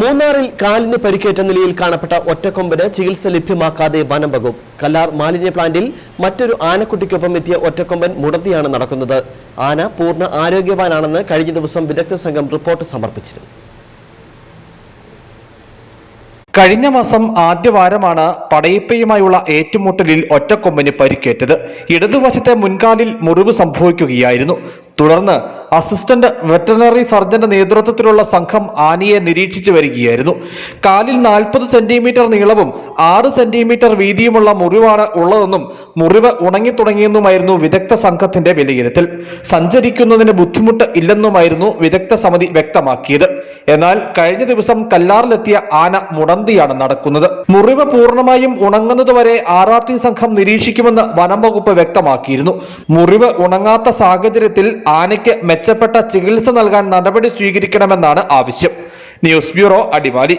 മൂന്നാറിൽ കാലിന് പരിക്കേറ്റ നിലയിൽ കാണപ്പെട്ട ഒറ്റക്കൊമ്പന് ചികിത്സ ലഭ്യമാക്കാതെ വനം വകുപ്പ്. കല്ലാർ മാലിന്യ പ്ലാന്റിൽ മറ്റൊരു ആനക്കുട്ടിക്കൊപ്പം എത്തിയ ഒറ്റക്കൊമ്പൻ മുടന്തിയാണ് നടക്കുന്നത്. ആന പൂർണ ആരോഗ്യവാനാണെന്ന് കഴിഞ്ഞ ദിവസം വിദഗ്ധ സംഘം റിപ്പോർട്ട് സമർപ്പിച്ചിരുന്നു. കഴിഞ്ഞ മാസം ആദ്യവാരമാണ് പടയപ്പയുമായുള്ള ഏറ്റുമുട്ടലിൽ ഒറ്റക്കൊമ്പന് പരിക്കേറ്റത്. ഇടതുവശത്തെ മുൻകാലിൽ മുറിവ് സംഭവിക്കുകയായിരുന്നു. തുടർന്ന് അസിസ്റ്റന്റ് വെറ്ററിനറി സർജന്റെ നേതൃത്വത്തിലുള്ള സംഘം ആനയെ നിരീക്ഷിച്ചു വരികയായിരുന്നു. കാലിൽ നാൽപ്പത് സെന്റിമീറ്റർ നീളവും ആറ് സെന്റിമീറ്റർ വീതിയുമുള്ള മുറിവാണ് ഉള്ളതെന്നും മുറിവ് ഉണങ്ങി തുടങ്ങിയെന്നുമായിരുന്നു വിദഗ്ധ സംഘത്തിന്റെ വിലയിരുത്തൽ. സഞ്ചരിക്കുന്നതിന് ബുദ്ധിമുട്ട് ഇല്ലെന്നുമായിരുന്നു വിദഗ്ധ സമിതി വ്യക്തമാക്കിയത്. എന്നാൽ കഴിഞ്ഞ ദിവസം കല്ലാറിലെത്തിയ ആന മുടന്തിയാണ് നടക്കുന്നത്. മുറിവ് പൂർണമായും ഉണങ്ങുന്നതുവരെ ആർ ആർ ടി സംഘം നിരീക്ഷിക്കുമെന്ന് വനം വകുപ്പ് വ്യക്തമാക്കിയിരുന്നു. മുറിവ് ഉണങ്ങാത്ത സാഹചര്യത്തിൽ ആനയ്ക്ക് മെച്ചപ്പെട്ട ചികിത്സ നൽകാൻ നടപടി സ്വീകരിക്കണമെന്നാണ് ആവശ്യം. News bureau Adimali.